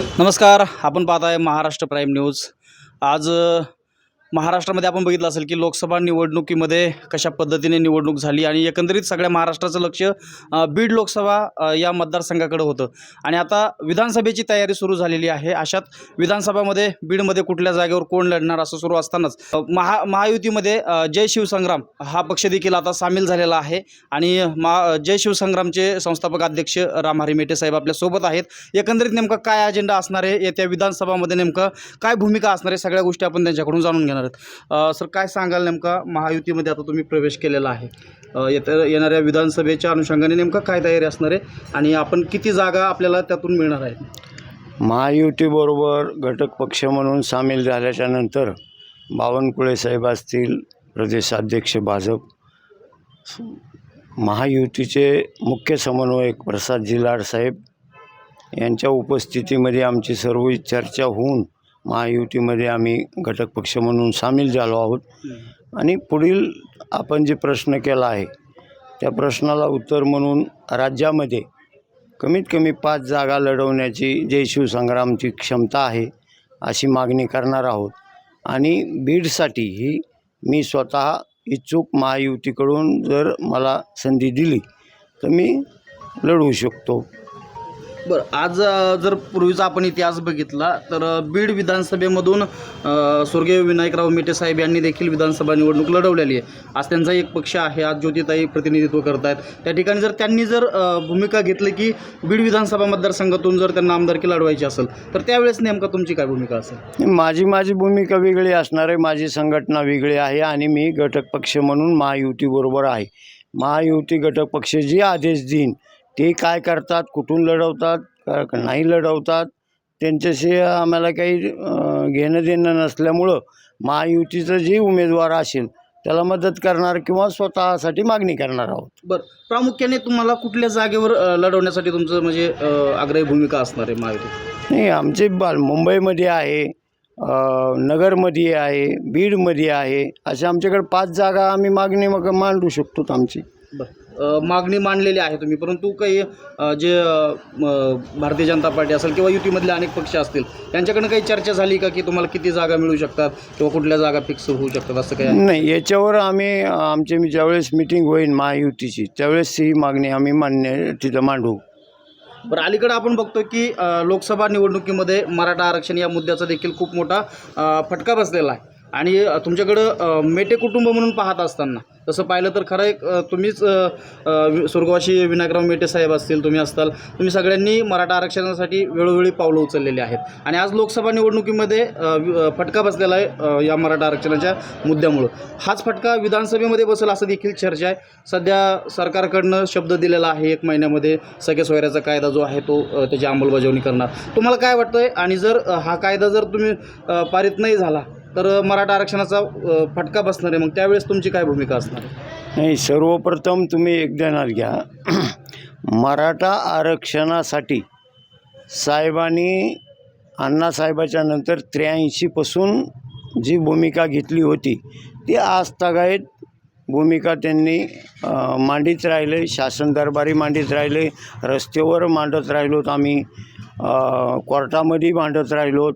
नमस्कार आपण पाहत आहे महाराष्ट्र प्राईम न्यूज. आज महाराष्ट्रामध्ये आपण बघितलं असेल की लोकसभा निवडणुकीमध्ये कशा पद्धतीने निवडणूक झाली आणि एकंदरीत सगळ्या महाराष्ट्राचं लक्ष बीड लोकसभा या मतदारसंघाकडे होतं. आणि आता विधानसभेची तयारी सुरू झालेली आहे. अशात विधानसभामध्ये बीडमध्ये कुठल्या जागेवर कोण लढणार असं सुरू असतानाच महा महायुतीमध्ये जय शिवसंग्राम हा पक्ष देखील आता सामील झालेला आहे. आणि महा जय शिवसंग्रामचे संस्थापक अध्यक्ष रामहरी मेटे साहेब आपल्यासोबत आहेत. एकंदरीत नेमकं काय अजेंडा असणार आहे? येत्या विधानसभामध्ये नेमकं काय भूमिका असणार आहे? सगळ्या गोष्टी आपण त्यांच्याकडून जाणून घेणार आहेत. सर काय सांगाल नेमका? महायुतीमध्ये आता तुम्ही प्रवेश केलेला आहे. येत्या येणाऱ्या विधानसभेच्या अनुषंगाने नेमकं काय तयारी असणार आहे? आणि आपण किती जागा आपल्याला त्यातून मिळणार आहे महायुतीबरोबर घटक पक्ष म्हणून सामील झाल्याच्यानंतर बावनकुळे साहेब असतील प्रदेशाध्यक्ष भाजप महायुतीचे मुख्य समन्वयक प्रसाद जिलाड साहेब यांच्या उपस्थितीमध्ये आमची सर्व चर्चा होऊन महायुतीमध्ये आम्ही घटक पक्ष म्हणून सामील झालो आहोत. आणि पुढील आपण जे प्रश्न केला आहे त्या प्रश्नाला उत्तर म्हणून राज्यामध्ये कमीत कमी पाच जागा लढवण्याची जय शिवसंग्रामची क्षमता आहे अशी मागणी करणार आहोत. आणि बीडसाठी ही मी स्वतः इच्छुक महायुतीकडून जर मला संधी दिली तर मी लढवू शकतो. बरं आज जर पूर्वीचा आपण इतिहास बघितला तर बीड विधानसभेमधून स्वर्गीय विनायकराव मेटे साहेब यांनी देखील विधानसभा निवडणूक लढवलेली आहे. आज त्यांचा एक पक्ष आहे आज ज्योतिताई प्रतिनिधित्व करत आहेत त्या ठिकाणी जर त्यांनी जर भूमिका घेतली की बीड विधानसभा मतदारसंघातून जर त्यांना आमदारकी लढवायची असेल तर त्यावेळेस नेमका तुमची काय भूमिका असेल? माझी माझी भूमिका वेगळी असणार आहे माझी संघटना वेगळी आहे आणि मी घटक पक्ष म्हणून महायुतीबरोबर आहे. महायुती घटक पक्ष जे आदेश देईन ते काय करतात कुठून लढवतात नाही लढवतात त्यांच्याशी आम्हाला काही घेणं देणं नसल्यामुळं महायुतीचं जे उमेदवार असेल त्याला मदत करणार किंवा स्वतःसाठी मागणी करणार आहोत. बरं. प्रामुख्याने तुम्हाला कुठल्या जागेवर लढवण्यासाठी तुमचं म्हणजे आग्रही भूमिका असणार आहे महायुती? नाही आमचे बाल मुंबईमध्ये आहे नगरमध्ये आहे बीडमध्ये आहे अशा आमच्याकडे पाच जागा आम्ही मागणी मग मांडू शकतो आमची. बरं मागणी मांडलेली आहे तुम्ही परंतु काही जे भारतीय जनता पार्टी असेल किंवा युतीमधले अनेक पक्ष असतील त्यांच्याकडनं काही चर्चा झाली का की तुम्हाला किती जागा मिळू शकतात किंवा कुठल्या जागा फिक्स होऊ शकतात असं काही? नाही याच्यावर आम्ही आमचे मी ज्यावेळेस मिटिंग होईल महायुतीची त्यावेळेस ही मागणी आम्ही मान्य तिथं मांडू बरं अलीकडे आपण बघतो की लोकसभा निवडणुकीमध्ये मराठा आरक्षण या मुद्द्याचा देखील खूप मोठा फटका बसलेला आहे आणि तुमच्याकडं मेटे कुटुंब म्हणून पाहत असताना तसं पाहिलं तर खरं एक तुम्हीच वि- स्वर्गवासी विनायकराव मेटे साहेब असतील तुम्ही असताल तुम्ही सगळ्यांनी मराठा आरक्षणासाठी वेळोवेळी पावलं उचललेली आहेत. आणि आज लोकसभा निवडणुकीमध्ये फटका बसलेला आहे या मराठा आरक्षणाच्या मुद्द्यामुळं. हाच फटका विधानसभेमध्ये बसेल असं देखील चर्चा आहे. सध्या सरकारकडनं शब्द दिलेला आहे एक महिन्यामध्ये सगळ्या सोयऱ्याचा कायदा जो आहे तो त्याची अंमलबजावणी करणार. तुम्हाला काय वाटतंय? आणि जर हा कायदा जर तुम्ही पारित नाही झाला तर मराठा आरक्षणाचा फटका बसणार आहे. मग त्यावेळेस तुमची काय भूमिका असणार आहे? नाही सर्वप्रथम तुम्ही एक देणार घ्या. मराठा आरक्षणासाठी साहेबांनी अण्णासाहेबाच्या नंतर त्र्याऐंशीपासून जी भूमिका घेतली होती ती आजतागायत भूमिका त्यांनी मांडीत राहिले. शासन दरबारी मांडीत राहिले. रस्त्यावर मांडत राहिलोत आम्ही. कोर्टामध्ये मांडत राहिलोत.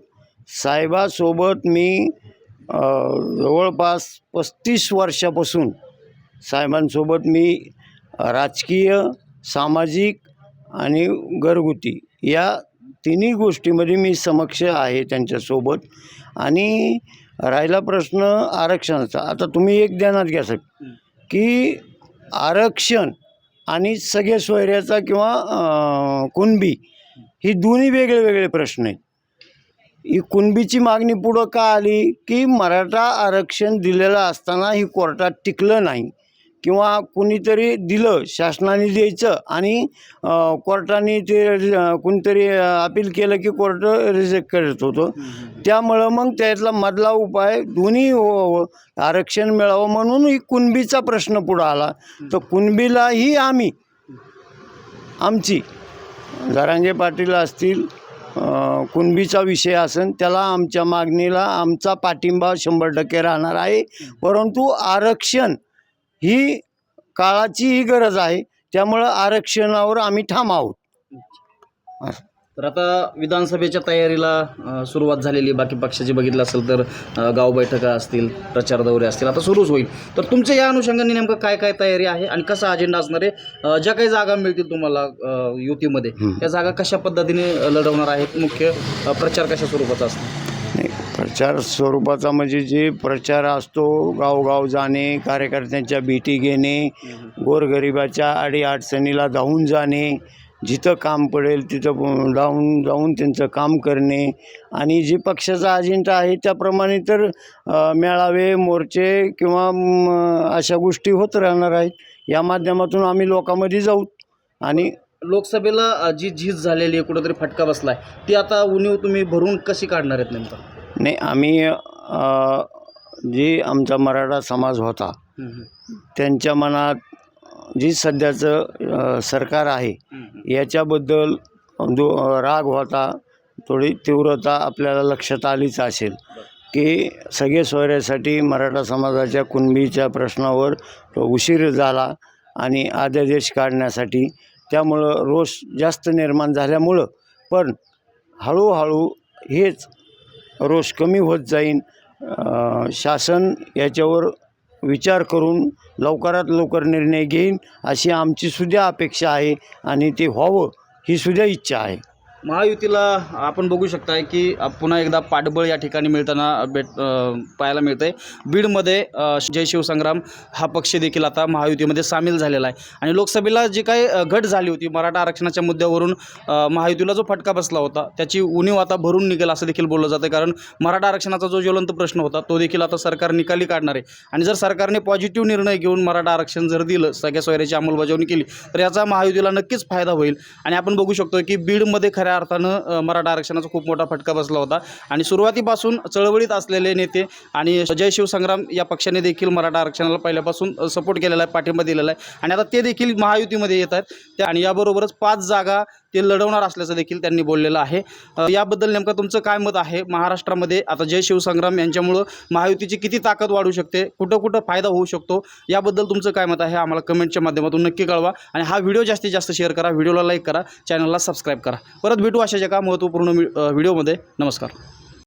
साहेबासोबत मी जवळपास पस्तीस वर्षापासून साहेबांसोबत मी राजकीय सामाजिक आणि घरगुती या तिन्ही गोष्टीमध्ये मी समक्ष आहे त्यांच्यासोबत. आणि राहिला प्रश्न आरक्षणाचा. आता तुम्ही एक ध्यानात घ्या सर की आरक्षण आणि सगळे सोयऱ्याचा किंवा कुणबी ही दोन्ही वेगळे वेगळे प्रश्न आहेत. ही कुणबीची मागणी पुढं का आली की मराठा आरक्षण दिलेलं असताना ही कोर्टात टिकलं नाही किंवा कुणीतरी दिलं शासनाने द्यायचं आणि कोर्टाने ते कुणीतरी अपील केलं की कोर्ट रिजेक्ट करत होतं. त्यामुळं मग त्यातला मधला उपाय दोन्ही हो- आरक्षण मिळावं म्हणून ही कुणबीचा प्रश्न पुढं आला. तर कुणबीलाही आम्ही आमची जरांगे पाटील असतील कुणबीचा विषय असेल त्याला आमच्या मागणीला आमचा पाठिंबा शंभर टक्के राहणार आहे. परंतु आरक्षण ही काळाची ही गरज आहे. त्यामुळं आरक्षणावर आम्ही ठाम आहोत. तर आता विधानसभेच्या तयारीला सुरुवात झालेली. बाकी पक्षाची बघितलं असेल तर गाव बैठका असतील प्रचार दौरे असतील आता सुरूच होईल. तर तुमच्या या अनुषंगाने नेमकं काय काय तयारी आहे आणि कसा अजेंडा असणार आहे? ज्या काही जागा मिळतील तुम्हाला युतीमध्ये त्या जागा कशा पद्धतीने लढवणार आहेत? मुख्य प्रचार कशा स्वरूपाचा नाही प्रचार स्वरूपाचा म्हणजे जे प्रचार असतो गावगाव जाणे कार्यकर्त्यांच्या भेटी घेणे गोरगरिबाच्या अडीअडचणीला धावून जाणे जिथं काम पडेल तिथं जाऊन जाऊन त्यांचं काम करणे. आणि जी पक्षाचा अजेंडा आहे त्याप्रमाणे तर मेळावे मोर्चे किंवा अशा गोष्टी होत राहणार आहेत. या माध्यमातून आम्ही लोकांमध्ये जाऊ. आणि लोकसभेला जी झीज झालेली आहे कुठंतरी फटका बसलाय ती आता उणीव तुम्ही भरून कशी काढणार आहेत नेमकं? नाही आम्ही जे आमचा मराठा समाज होता. त्यांच्या मनात जी सध्याचं सरकार आहे याच्याबद्दल जो राग होता थोडी तीव्रता आपल्याला लक्षात आलीच असेल की सगळे सोयऱ्यासाठी मराठा समाजाच्या कुणबीच्या प्रश्नावर उशीर झाला आणि अध्यादेश काढण्यासाठी. त्यामुळं रोष जास्त निर्माण झाल्यामुळं पण हळूहळू हेच रोष कमी होत जाईन. शासन याच्यावर विचार करून लवकरात लवकर निर्णय घेईन अशी आमची सुद्धा अपेक्षा आहे आणि ते व्हावं ही सुद्धा इच्छा आहे. महायुतीला आपण बघू शकताय की पुन्हा एकदा पाठबळ या ठिकाणी मिळताना भेट पाहायला पाहायला मिळतंय. बीडमध्ये जय शिवसंग्राम हा पक्ष देखील आता महायुतीमध्ये सामील झालेला आहे. आणि लोकसभेला जी काही घट झाली होती मराठा आरक्षणाच्या मुद्द्यावरून महायुतीला जो फटका बसला होता त्याची उणीव आता भरून निघेल असं देखील बोललं जातं कारण मराठा आरक्षणाचा जो ज्वलंत प्रश्न होता तो देखील आता सरकार निकाली काढणार आहे. आणि जर सरकारने पॉझिटिव्ह निर्णय घेऊन मराठा आरक्षण जर दिलं सगळ्या सोयऱ्याची अंमलबजावणी केली तर याचा महायुतीला नक्कीच फायदा होईल. आणि आपण बघू शकतो की बीडमध्ये खऱ्या अर्थानं मराठा आरक्षणाचा खूप मोठा फटका बसला होता. आणि सुरुवातीपासून चळवळीत असलेले नेते आणि जय शिवसंग्राम या पक्षाने देखील मराठा आरक्षणाला पहिल्यापासून सपोर्ट केलेला आहे पाठिंबा दिलेला आहे. आणि आता ते देखील महायुतीमध्ये येत आहेत. त्या आणि याबरोबरच पाच जागा ते लढवणार असल्याचं देखील त्यांनी बोललेलं आहे. याबद्दल नेमकं तुमचं काय मत आहे महाराष्ट्रामध्ये? आता जय शिवसंग्राम यांच्यामुळं महायुतीची किती ताकद वाढू शकते? कुठं कुठं फायदा होऊ शकतो? याबद्दल तुमचं काय मत आहे? आम्हाला कमेंटच्या माध्यमातून नक्की कळवा. आणि हा व्हिडिओ जास्तीत जास्त शेअर करा व्हिडिओला लाईक करा चॅनलला सबस्क्राईब करा. परत भेटू अशाच एका महत्त्वपूर्ण व्हिडिओमध्ये. नमस्कार.